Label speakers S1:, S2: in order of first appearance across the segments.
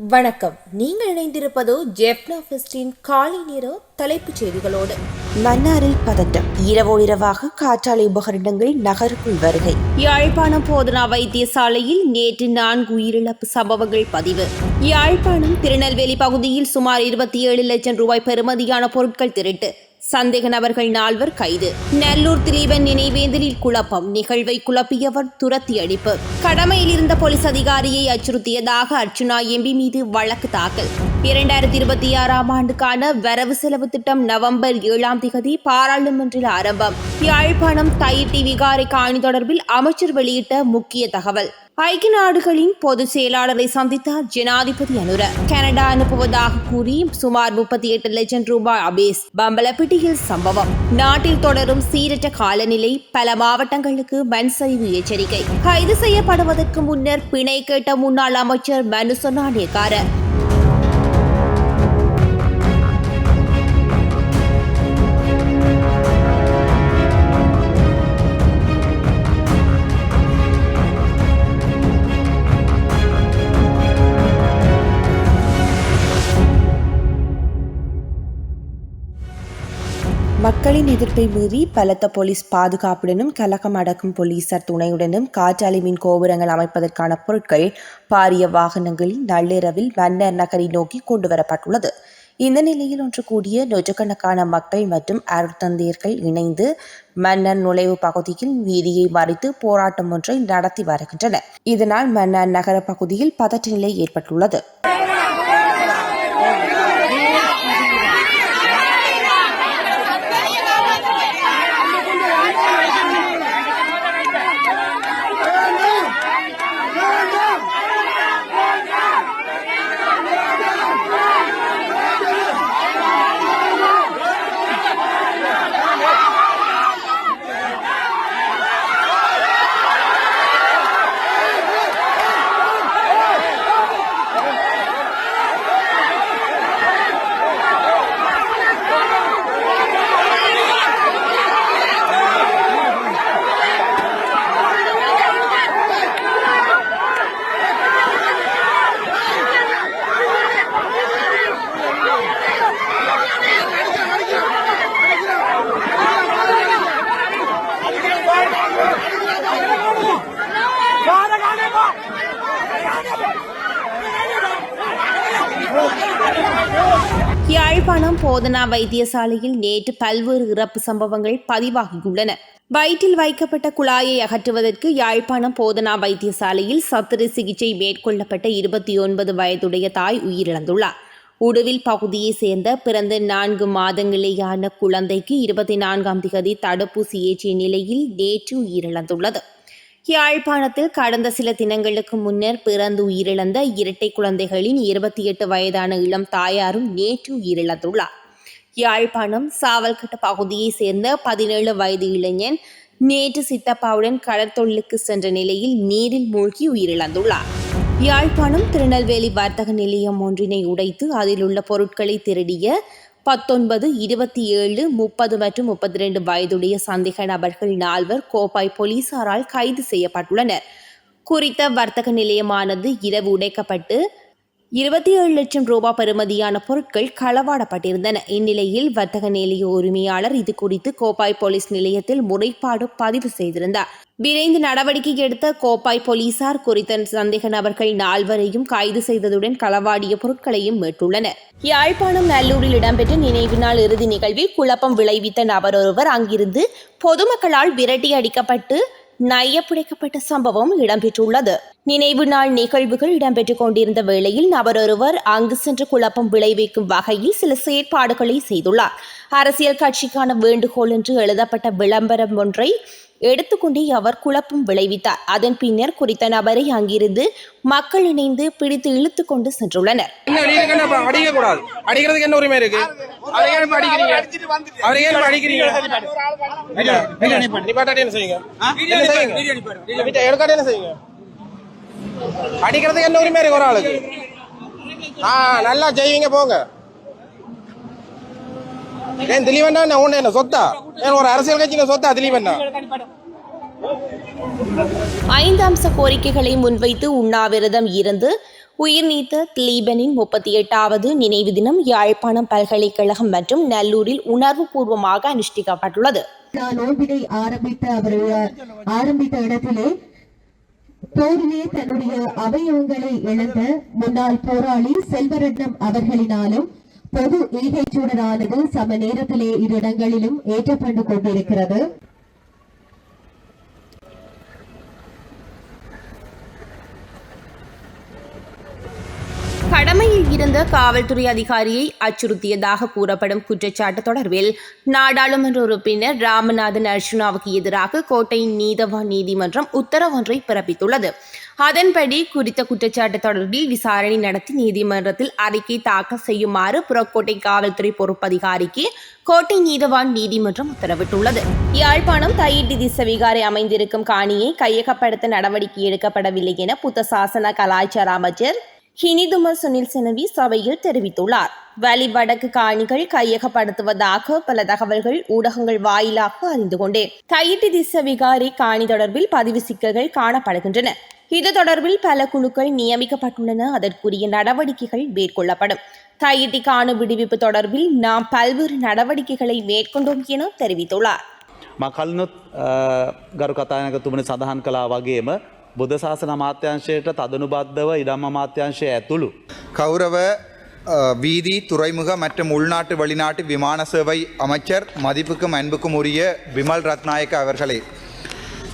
S1: வணக்கம். நீங்கள் இணைந்திருப்பது ஜெப்னா ஃபெஸ்டின் காலை நேர தலைப்புச் செய்திகளோடு.
S2: மன்னாரில் பதட்டம். இரவோடிரவாக காற்றாலை உபகரணங்கள் நகருக்குள் வருகை.
S1: யாழ்ப்பாணம் போதனா வைத்தியசாலையில் நேற்று நான்கு உயிரிழப்பு சம்பவங்கள் பதிவு. யாழ்ப்பாணம் திருநெல்வேலி பகுதியில் சுமார் இருபத்தி ஏழு லட்சம் ரூபாய் பெறுமதியான பொருட்கள் திருட்டு. சந்தேக நபர்கள் நால்வர் கைது. நெல்லூர் திலீபன் நினைவேந்தலில் குழப்பம். நிகழ்வை குழப்பியவர் துரத்தி அடிப்பு. கடமையில் இருந்த போலீஸ் அதிகாரியை அச்சுறுத்தியதாக அர்ச்சுனா எம்பி மீது வழக்கு தாக்கல். இரண்டாயிரத்தி இருபத்தி ஆறாம் ஆண்டுக்கான வரவு செலவு திட்டம் நவம்பர் ஏழாம் திகதி பாராளுமன்றில் ஆரம்பம். யாழ்ப்பாணம் தைட்டி விகாரை காணி தொடர்பில் அமைச்சர் வெளியிட்ட முக்கிய தகவல். ஐக்கிய நாடுகளின் பொதுச் செயலாளரை சந்தித்தார் ஜனாதிபதி அனுர. கனடா அனுப்புவதாக கூறி சுமார் முப்பத்தி எட்டு லட்சம் ரூபாய் அபேஸ் பம்பலப்பிட்டியில் சம்பவம். நாட்டில் தொடரும் சீரற்ற காலநிலை பல மாவட்டங்களுக்கு மண் சரிவு எச்சரிக்கை. கைது செய்யப்படுவதற்கு முன்னர் பிணை கேட்ட முன்னாள் அமைச்சர் மனுசனா நாணயக்காரர்
S2: மக்களின் எதிர்ப்பை மீறி பலத்த போலீஸ் பாதுகாப்புடனும் கலகம் அடக்கும் போலீசார் துணையுடனும் காற்றாலை மின் கோபுரங்கள் அமைப்பதற்கான பொருட்கள் பாரிய வாகனங்களில் நள்ளிரவில் மன்னர் நகரை நோக்கி கொண்டு வரப்பட்டுள்ளது இந்த நிலையில் ஒன்று கூடிய நூற்றுக்கணக்கான மக்கள் மற்றும் அருட்தந்தையர்கள் இணைந்து மன்னர் நுழைவு பகுதியில் வீதியை மறித்து போராட்டம் ஒன்றை நடத்தி வருகின்றனர். இதனால் மன்னர் நகர பகுதியில் பதற்ற நிலை ஏற்பட்டுள்ளது.
S1: யாழ்ப்பாணம் போதனா வைத்தியசாலையில் நேற்று பல்வேறு இறப்பு சம்பவங்கள் பதிவாகியுள்ளன. வயிற்றில் வைக்கப்பட்ட குழாயை அகற்றுவதற்கு யாழ்ப்பாணம் போதனா வைத்தியசாலையில் சத்திர சிகிச்சை மேற்கொள்ளப்பட்ட இருபத்தி ஒன்பது வயதுடைய தாய் உயிரிழந்துள்ளார். உடுவில் பகுதியைச் சேர்ந்த பிறந்த நான்கு மாதங்களேயான குழந்தைக்கு இருபத்தி நான்காம் திகதி தடுப்பூசி ஏற்றிய நிலையில் நேற்று உயிரிழந்துள்ளது. யாழ்ப்பாணத்தில் கடந்த சில தினங்களுக்கு முன்னர் பிறந்து உயிரிழந்த இரட்டை குழந்தைகளின் இருபத்தி எட்டு வயதான இளம் தாயாரும் நேற்று உயிரிழந்துள்ளார். யாழ்ப்பாணம் சாவல்கட்ட பகுதியைச் சேர்ந்த பதினேழு வயது இளைஞன் நேற்று சித்தப்பாவுடன் கடற்தொழிலுக்கு சென்ற நிலையில் நீரில் மூழ்கி உயிரிழந்துள்ளார். யாழ்ப்பாணம் திருநெல்வேலி வர்த்தக நிலையம் ஒன்றினை உடைத்து அதில் உள்ள பொருட்களை திருடிய பத்தொன்பது இருபத்தி ஏழு முப்பது மற்றும் முப்பத்தி ரெண்டு வயதுடைய சந்தேக நபர்கள் நால்வர் கோப்பாய் போலீசாரால் கைது செய்யப்பட்டுள்ளனர். குறித்த வர்த்தக நிலையமானது இரவு உடைக்கப்பட்டு இருபத்தி ஏழு லட்சம் ரூபாய் பெறுமதியான பொருட்கள் களவாடப்பட்டிருந்தன. இந்நிலையில் வர்த்தக நிலைய உரிமையாளர் இது குறித்து கோப்பாய் போலீஸ் நிலையத்தில் முறைப்பாடு பதிவு செய்திருந்தார். விரைந்து நடவடிக்கை எடுத்த கோப்பாய் போலீசார் குறித்த சந்தேக நபர்கள் நால்வரையும் கைது செய்ததுடன் களவாடிய பொருட்களையும் மீட்டுள்ளனர். யாழ்ப்பாணம் நல்லூரில் இடம்பெற்ற நினைவு நாள் இறுதி நிகழ்வில் குழப்பம் விளைவித்த நபர் ஒருவர் அங்கிருந்து பொதுமக்களால் விரட்டி அடிக்கப்பட்டு நையப்பிடிக்கப்பட்ட சம்பவம் இடம்பெற்றுள்ளது. நினைவு நாள் நிகழ்வுகள் இடம்பெற்றுக் கொண்டிருந்த வேளையில் நபரொருவர் அங்கு சென்று குழப்பம் விளைவிக்கும் வகையில் சில செயற்பாடுகளை செய்துள்ளார். அரசியல் கட்சிக்கான வேண்டுகோள் என்று எழுதப்பட்ட விளம்பரம் ஒன்றை எடுத்துக்கொண்டே அவர் குழப்பம் விளைவித்தார். அதன் பின்னர் குறித்த நபரை அங்கிருந்து மக்கள் இணைந்து பிடித்து இழுத்து கொண்டு சென்றுள்ளனர்.
S3: அடிக்க கூடாது அடிக்கிறதுக்கு என்ன உரிமை இருக்கு? அடிக்கிறதுக்கு என்ன உரிமை இருக்கு ஒரு ஆளுக்கு? ஆ நல்லா செய்வீங்க போங்க. ஏன் என்ன உன்ன என்ன சொத்தா? ஏன் ஒரு அரசியல் கட்சியில சொத்தா திலீவண்ணா
S1: ஐந்து அம்ச கோரிக்கைகளை முன்வைத்து உண்ணாவிரதம் இருந்து உயிர் நீத்த திலீபனின் முப்பத்தி எட்டாவது நினைவு தினம் யாழ்ப்பாணம் பல்கலைக்கழகம் மற்றும் நல்லூரில் உணர்வுபூர்வமாக அனுஷ்டிக்கப்பட்டுள்ளது.
S4: நான் நோன்பினை ஆரம்பித்த அவருடைய ஆரம்பித்த இடத்திலே போரிலே தன்னுடைய அவயவங்களை இழந்த முன்னாள் போராளி செல்வரட்னம் அவர்களினாலும் பொது ஈகைச்சூடரானது சம நேரத்திலே இரு இடங்களிலும் ஏற்றப்பட்டு கொண்டிருக்கிறது
S1: கடமையில் இருந்த காவல்துறை அதிகாரியை அச்சுறுத்தியதாக கூறப்படும் குற்றச்சாட்டு தொடர்பில் நாடாளுமன்ற உறுப்பினர் ராமநாதன் அர்ஜுனாவுக்கு எதிராக கோட்டை நீதவான் நீதிமன்றம் உத்தரவொன்றை பிறப்பித்துள்ளது. அதன்படி குறித்த குற்றச்சாட்டு தொடர்பில் விசாரணை நடத்தி நீதிமன்றத்தில் அறிக்கை தாக்கல் செய்யுமாறு புறக்கோட்டை காவல்துறை பொறுப்பதிகாரிக்கு கோட்டை நீதவான் நீதிமன்றம் உத்தரவிட்டுள்ளது. யாழ்ப்பாணம் தையிட்டி திசவிகாரை அமைந்திருக்கும் காணியை கையகப்படுத்த நடவடிக்கை எடுக்கப்படவில்லை என புத்த சாசன கலாச்சார அமைச்சர் ஹினிதுமர் சுனில் செனவி சபையில் தெரிவித்துள்ளார் வலி வடக்கு காணிகள் கையகப்படுத்துவதாக பல தகவல்கள் ஊடகங்கள் வாயிலாக அறிந்து கொண்டேன் தையிட்டி திச விகாரி காணி தொடர்பில் பதிவு சிக்கல்கள் காணப்படுகின்றன இது தொடர்பில் பல குழுக்கள் நியமிக்கப்பட்டுள்ளன அதற்குரிய நடவடிக்கைகள் மேற்கொள்ளப்படும் தையிட்டி காணு விடுவிப்பு தொடர்பில் நாம் பல்வேறு நடவடிக்கைகளை மேற்கொண்டோம் என தெரிவித்துள்ளார்
S5: ම කල්නුත් ගරු කතායනකතුමනි සඳහන් කලා වගේම බුද්ධශාසන අමාත්‍යංශයට තදනුබද්ධව ඉඩම් අමාත්‍යංශය ඇතුළු.
S6: கௌரவ அஹ், வீதி துறைமுக மற்றும் உள்நாட்டு வெளிநாட்டு விமான சேவை அமைச்சர் மதிப்புக்கும் அன்புக்கும் உரிய விமல் ரத்நாயக்க அவர்களே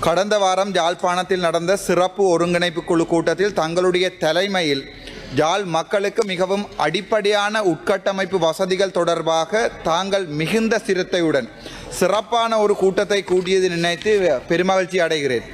S6: கடந்த வாரம் யாழ்ப்பாணத்தில் நடந்த சிறப்பு ஒருங்கிணைப்பு குழு கூட்டத்தில் தங்களுடைய தலைமையில் யாழ் மக்களுக்கு மிகவும் அடிப்படையான உட்கட்டமைப்பு வசதிகள் தொடர்பாக தாங்கள் மிகுந்த சிரத்தையுடன் சிறப்பான ஒரு கூட்டத்தை கூட்டியது நினைத்து பெருமகிழ்ச்சி அடைகிறேன்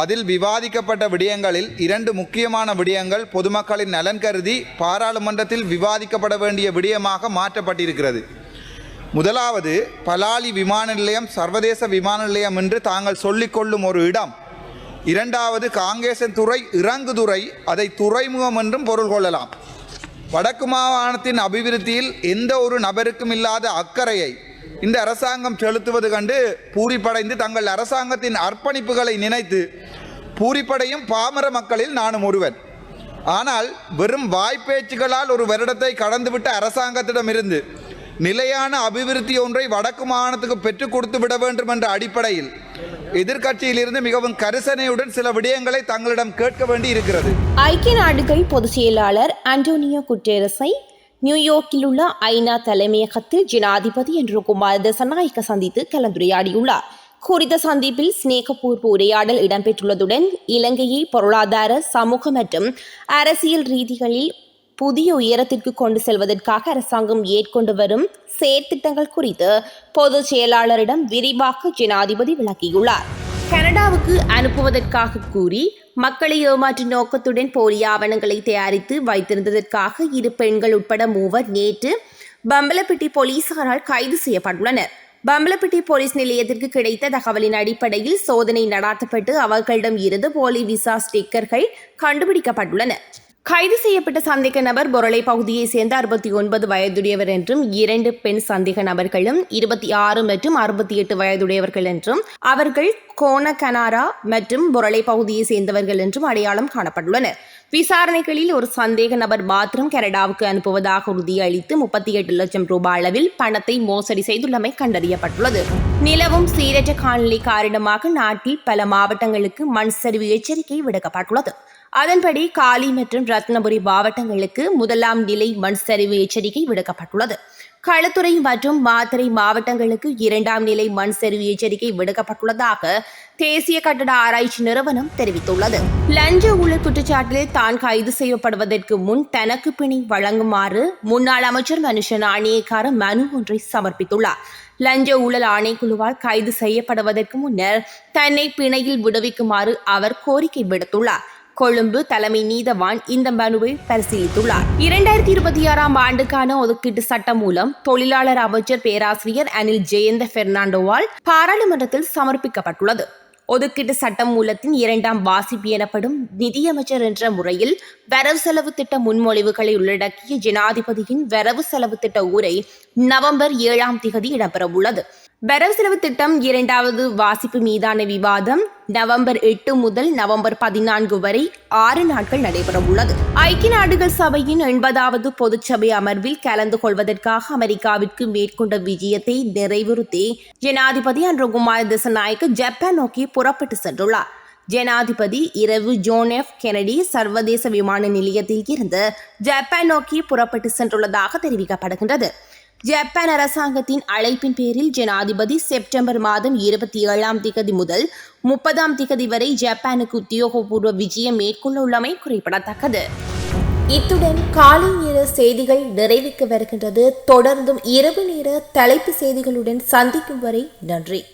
S6: அதில் விவாதிக்கப்பட்ட விடயங்களில் இரண்டு முக்கியமான விடயங்கள் பொதுமக்களின் நலன் கருதி பாராளுமன்றத்தில் விவாதிக்கப்பட வேண்டிய விடயமாக மாற்றப்பட்டிருக்கிறது. முதலாவது பலாலி விமான நிலையம் சர்வதேச விமான நிலையம் என்று தாங்கள் சொல்லிக்கொள்ளும் ஒரு இடம். இரண்டாவது காங்கேசன் துறை இறங்குதுறை அதை துறைமுகம் என்றும் பொருள் கொள்ளலாம். வடக்கு மாகாணத்தின் அபிவிருத்தியில் எந்த ஒரு நபருக்கும் இல்லாத அக்கறையை இந்த அரசாங்கம் செலுத்துவது கண்டு பூரிப்படைந்து தங்கள் அரசாங்கத்தின் அர்ப்பணிப்புகளை நினைத்து பூரிப்படையும் பாமர மக்களில் நானும் ஒருவன். ஆனால் வெறும் வாய்ப்பேச்சுகளால் ஒரு வருடத்தை கடந்துவிட்ட அரசாங்கத்திடமிருந்து நிலையான அபிவிருத்தி ஒன்றை வடக்கு மாகாணத்துக்கு பெற்றுக் கொடுத்து விட வேண்டும் என்ற அடிப்படையில் எதிர்க்கட்சியிலிருந்து மிகவும் கரிசனையுடன் சில விடயங்களை தங்களிடம் கேட்க வேண்டி இருக்கிறது.
S1: ஐக்கிய நாடுகள் பொதுச் செயலாளர் அண்டோனியோ குட்டேரஸை நியூயார்க்கில் உள்ள ஐநா தலைமையகத்தில் ஜனாதிபதி என்று குமார் தசநாயக்க சந்தித்து கலந்துரையாடியுள்ளார். குறித்த சந்திப்பில் சிநேகபூர்வ உரையாடல் இடம்பெற்றுள்ளதுடன் இலங்கையை பொருளாதார சமூக மற்றும் அரசியல் ரீதிகளில் புதிய உயரத்திற்கு கொண்டு செல்வதற்காக அரசாங்கம் ஏற்கொண்டு வரும் செயற்திட்டங்கள் குறித்து பொதுச் செயலாளரிடம் விரிவாக ஜனாதிபதி விளக்கியுள்ளார். கனடாவுக்கு அனுப்புவதற்காக கூறி மக்களை ஏமாற்றும் நோக்கத்துடன் போலி ஆவணங்களை தயாரித்து வைத்திருந்ததற்காக இரு பெண்கள் உட்பட மூவர் நேற்று பம்பலப்பிட்டி போலீசாரால் கைது செய்யப்பட்டுள்ளனர். பம்பலப்பிட்டி போலீஸ் நிலையத்திற்கு கிடைத்த தகவலின் அடிப்படையில் சோதனை நடாத்தப்பட்டு அவர்களிடம் இருந்து போலி விசா ஸ்டிக்கர்கள் கண்டுபிடிக்கப்பட்டுள்ளன. கைது செய்யப்பட்ட சந்தேக நபர் பொருளை பகுதியைச் சேர்ந்த அறுபத்தி ஒன்பது வயதுடையவர் என்றும் இரண்டு பெண் சந்தேக நபர்களும் இருபத்தி ஆறு மற்றும் அறுபத்தி எட்டு வயதுடையவர்கள் என்றும் அவர்கள் கோணகனாரா மற்றும் பொருளை பகுதியைச் சேர்ந்தவர்கள் என்றும் அடையாளம் காணப்பட்டுள்ளனர். விசாரணைகளில் ஒரு சந்தேக நபர் மாத்திரம் கனடாவுக்கு அனுப்புவதாக உறுதியளித்து முப்பத்தி எட்டு லட்சம் ரூபாய் அளவில் பணத்தை மோசடி செய்துள்ளமை கண்டறியப்பட்டுள்ளது. நிலவும் சீரற்ற காலநிலை காரணமாக நாட்டில் பல மாவட்டங்களுக்கு மண் சரிவு எச்சரிக்கை விடுக்கப்பட்டுள்ளது. அதன்படி காலி மற்றும் ரத்னபுரி மாவட்டங்களுக்கு முதலாம் நிலை மண் சரிவு எச்சரிக்கை விடுக்கப்பட்டுள்ளது. களத்துறை மற்றும் மாத்தறை மாவட்டங்களுக்கு இரண்டாம் நிலை மண் சரிவு எச்சரிக்கை விடுக்கப்பட்டுள்ளதாக தேசிய கட்டட ஆராய்ச்சி நிறுவனம் தெரிவித்துள்ளது. லஞ்ச ஊழல் குற்றச்சாட்டில் தான் கைது செய்யப்படுவதற்கு முன் தனக்கு பிணை வழங்குமாறு முன்னாள் அமைச்சர் மனுஷன் ஆணையக்கார மனு ஒன்றை சமர்ப்பித்துள்ளார். லஞ்ச ஊழல் ஆணைக்குழுவால் கைது செய்யப்படுவதற்கு முன்னர் தன்னை பிணையில் விடுவிக்குமாறு அவர் கோரிக்கை விடுத்துள்ளார். கொழும்பு தலைமை நீதவான் இந்த மனுவை பரிசீலித்துள்ளார். இரண்டாயிரத்தி இருபத்தி ஆறாம் ஆண்டுக்கான ஒதுக்கீட்டு சட்டம் மூலம் தொழிலாளர் அமைச்சர் பேராசிரியர் அனில் ஜெயந்த பெர்னாண்டோவால் பாராளுமன்றத்தில் சமர்ப்பிக்கப்பட்டுள்ளது. ஒதுக்கீட்டு சட்டம் மூலத்தின் இரண்டாம் வாசிப்பு எனப்படும் நிதியமைச்சர் என்ற முறையில் வரவு செலவு திட்ட முன்மொழிவுகளை உள்ளடக்கிய ஜனாதிபதியின் வரவு செலவு திட்ட உரை நவம்பர் ஏழாம் திகதி இடம்பெறவுள்ளது. வரவு செலவு திட்டம் இரண்டாவது வாசிப்பு மீதான விவாதம். நவம்பர் எட்டு முதல் நவம்பர் பதினான்கு வரை ஆறு நாட்கள் நடைபெறவுள்ளது ஐக்கிய நாடுகள் சபையின் எண்பதாவது பொதுச்சபை அமர்வில் கலந்து கொள்வதற்காக அமெரிக்காவிற்கு மேற்கொண்ட விஜயத்தை நிறைவுறுத்தி ஜனாதிபதி அன்றுகுமார் திசநாயக்கு ஜப்பான் நோக்கி புறப்பட்டு சென்றுள்ளார். ஜனாதிபதி இரவு ஜோன் எஃப் கெனடி சர்வதேச விமான நிலையத்தில் இருந்து ஜப்பான் நோக்கி புறப்பட்டு சென்றுள்ளதாக தெரிவிக்கப்படுகின்றது. ஜப்பான் அரசாங்கத்தின் அழைப்பின் பேரில் ஜனாதிபதி செப்டம்பர் மாதம் இருபத்தி ஏழாம் திகதி முதல் முப்பதாம் திகதி வரை ஜப்பானுக்கு உத்தியோகபூர்வ விஜயம் மேற்கொள்ள உள்ளமை குறிப்பிடத்தக்கது. இத்துடன் காலை நேர செய்திகள் நிறைவுக்கு வருகின்றது. தொடர்ந்தும் இரவு நேர தலைப்பு செய்திகளுடன் சந்திக்கும் வரை நன்றி.